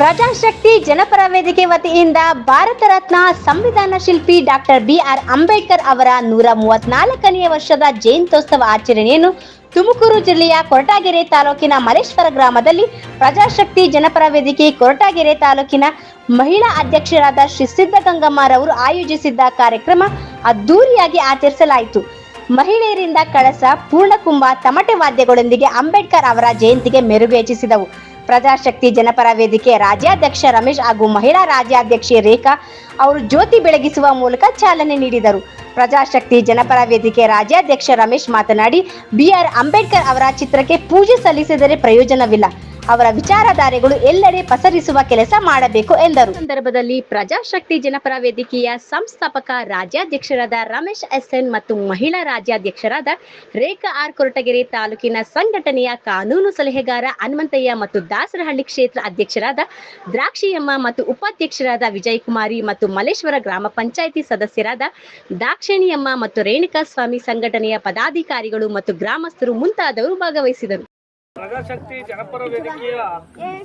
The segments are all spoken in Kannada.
ಪ್ರಜಾಶಕ್ತಿ ಜನಪರ ವೇದಿಕೆ ವತಿಯಿಂದ ಭಾರತ ರತ್ನ ಸಂವಿಧಾನ ಶಿಲ್ಪಿ ಡಾಕ್ಟರ್ ಬಿ ಆರ್ ಅಂಬೇಡ್ಕರ್ ಅವರ ನೂರ ಮೂವತ್ನಾಲ್ಕನೆಯ ವರ್ಷದ ಜಯಂತ್ಯೋತ್ಸವ ಆಚರಣೆಯನ್ನು ತುಮಕೂರು ಜಿಲ್ಲೆಯ ಕೊರಟಗೆರೆ ತಾಲೂಕಿನ ಮಲೇಶ್ವರ ಗ್ರಾಮದಲ್ಲಿ ಪ್ರಜಾಶಕ್ತಿ ಜನಪರ ವೇದಿಕೆ ಕೊರಟಗೆರೆ ತಾಲೂಕಿನ ಮಹಿಳಾ ಅಧ್ಯಕ್ಷರಾದ ಶ್ರೀ ಸಿದ್ಧಗಂಗಮ್ಮರವರು ಆಯೋಜಿಸಿದ್ದ ಕಾರ್ಯಕ್ರಮ ಅದ್ದೂರಿಯಾಗಿ ಆಚರಿಸಲಾಯಿತು. ಮಹಿಳೆಯರಿಂದ ಕಳಸ, ಪೂರ್ಣಕುಂಭ, ತಮಟೆ ವಾದ್ಯಗಳೊಂದಿಗೆ ಅಂಬೇಡ್ಕರ್ ಅವರ ಜಯಂತಿಗೆ ಮೆರುಗು ಪ್ರಜಾಶಕ್ತಿ ಜನಪರ ವೇದಿಕೆ ರಾಜ್ಯಾಧ್ಯಕ್ಷ ರಮೇಶ್ ಹಾಗೂ ಮಹಿಳಾ ರಾಜ್ಯಾಧ್ಯಕ್ಷೆ ರೇಖಾ ಅವರು ಜ್ಯೋತಿ ಬೆಳಗಿಸುವ ಮೂಲಕ ಚಾಲನೆ ನೀಡಿದರು. ಪ್ರಜಾಶಕ್ತಿ ಜನಪರ ವೇದಿಕೆ ರಾಜ್ಯಾಧ್ಯಕ್ಷ ರಮೇಶ್ ಮಾತನಾಡಿ ಬಿಆರ್ ಅಂಬೇಡ್ಕರ್ ಅವರ ಚಿತ್ರಕ್ಕೆ ಪೂಜೆ ಸಲ್ಲಿಸಿದರೆ ಪ್ರಯೋಜನವಿಲ್ಲ. ಅವರ ವಿಚಾರಧಾರೆಗಳು ಎಲ್ಲೆಡೆ ಪಸರಿಸುವ ಕೆಲಸ ಮಾಡಬೇಕು ಎಂದರು. ಸಂದರ್ಭದಲ್ಲಿ ಪ್ರಜಾಶಕ್ತಿ ಜನಪರ ವೇದಿಕೆಯ ಸಂಸ್ಥಾಪಕ ರಾಜ್ಯಾಧ್ಯಕ್ಷರಾದ ರಮೇಶ್ ಎಸ್ಎನ್ ಮತ್ತು ಮಹಿಳಾ ರಾಜ್ಯಾಧ್ಯಕ್ಷರಾದ ರೇಖಾ ಆರ್ ಕೊರಟಗೆರೆ ತಾಲೂಕಿನ ಸಂಘಟನೆಯ ಕಾನೂನು ಸಲಹೆಗಾರ ಹನುಮಂತಯ್ಯ ಮತ್ತು ದಾಸರಹಳ್ಳಿ ಕ್ಷೇತ್ರ ಅಧ್ಯಕ್ಷರಾದ ದ್ರಾಕ್ಷಿಯಮ್ಮ ಮತ್ತು ಉಪಾಧ್ಯಕ್ಷರಾದ ವಿಜಯಕುಮಾರಿ ಮತ್ತು ಮಲೇಶ್ವರ ಗ್ರಾಮ ಪಂಚಾಯಿತಿ ಸದಸ್ಯರಾದ ದಾಕ್ಷಿಣಿಯಮ್ಮ ಮತ್ತು ರೇಣುಕಾ ಸ್ವಾಮಿ ಸಂಘಟನೆಯ ಪದಾಧಿಕಾರಿಗಳು ಮತ್ತು ಗ್ರಾಮಸ್ಥರು ಮುಂತಾದವರು ಭಾಗವಹಿಸಿದರು. ಪ್ರಜಾಶಕ್ತಿ ಜನಪರ ವೇದಿಕೆಯ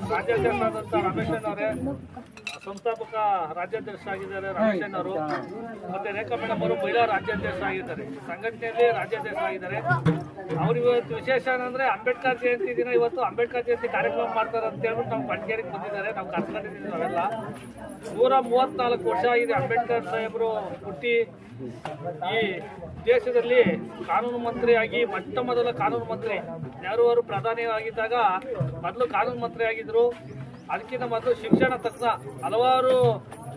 ರಾಜ್ಯಾಧ್ಯಕ್ಷರಾದಂಥ ರಮೇಶನ್ ಅವರೇ ಸಂಸ್ಥಾಪಕ ರಾಜ್ಯಾಧ್ಯಕ್ಷ ಆಗಿದ್ದಾರೆ ರಾಜಣ್ಣ ಅವರು. ಮತ್ತೆ ರೇಖಾ ಮೇಡಮ್ ಅವರು ಮಹಿಳಾ ರಾಜ್ಯಾಧ್ಯಕ್ಷ ಆಗಿದ್ದಾರೆ. ಸಂಘಟನೆಯಲ್ಲಿ ರಾಜ್ಯಾಧ್ಯಕ್ಷ ಆಗಿದ್ದಾರೆ. ಅವ್ರು ಇವತ್ತು ವಿಶೇಷ ಏನಂದ್ರೆ ಅಂಬೇಡ್ಕರ್ ಜಯಂತಿ ದಿನ ಇವತ್ತು ಅಂಬೇಡ್ಕರ್ ಜಯಂತಿ ಕಾರ್ಯಕ್ರಮ ಮಾಡ್ತಾರೆ ಅಂತ ಹೇಳ್ಬಿಟ್ಟು ನಾವು ಬಂಡೇರಿಗೆ ಬಂದಿದ್ದಾರೆ ನಾವು ಕರ್ಕೊಂಡಿದ್ದೀವಿ ನಾವೆಲ್ಲ ನೂರ ಮೂವತ್ನಾಲ್ಕು ವರ್ಷ ಆಗಿದೆ ಅಂಬೇಡ್ಕರ್ ಸಾಹೇಬರು ಹುಟ್ಟಿ. ಈ ದೇಶದಲ್ಲಿ ಕಾನೂನು ಮಂತ್ರಿಯಾಗಿ ಮೊಟ್ಟ ಮೊದಲ ಕಾನೂನು ಮಂತ್ರಿ. ನೆಹರು ಅವರು ಪ್ರಧಾನಿ ಆಗಿದ್ದಾಗ ಮೊದಲು ಕಾನೂನು ಮಂತ್ರಿ ಆಗಿದ್ರು ಅದಕ್ಕಿಂತ ಮೊದಲು ಶಿಕ್ಷಣ ತಜ್ಞ ಹಲವಾರು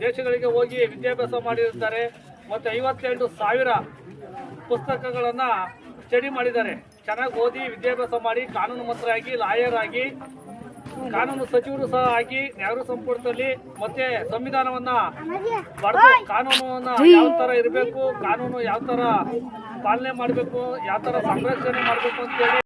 ದೇಶಗಳಿಗೆ ಹೋಗಿ ವಿದ್ಯಾಭ್ಯಾಸ ಮಾಡಿರ್ತಾರೆ ಮತ್ತು ಐವತ್ತೆಂಟು ಸಾವಿರ ಪುಸ್ತಕಗಳನ್ನು ಸ್ಟಡಿ ಮಾಡಿದ್ದಾರೆ. ಚೆನ್ನಾಗಿ ಓದಿ ವಿದ್ಯಾಭ್ಯಾಸ ಮಾಡಿ ಕಾನೂನು ಮಂತ್ರಿ ಆಗಿ ಲಾಯರ್ ಆಗಿ, ಕಾನೂನು ಸಚಿವರು ಸಹ ಆಗಿ ನೆಹರು ಸಂಪುಟದಲ್ಲಿ ಮತ್ತೆ ಸಂವಿಧಾನವನ್ನ ಕಾನೂನನ್ನ ಯಾವ ತರ ಇರಬೇಕು, ಕಾನೂನು ಯಾವ ತರ ಪಾಲನೆ ಮಾಡಬೇಕು, ಯಾವ ತರ ಸಂರಕ್ಷಣೆ ಮಾಡಬೇಕು ಅಂತೇಳಿ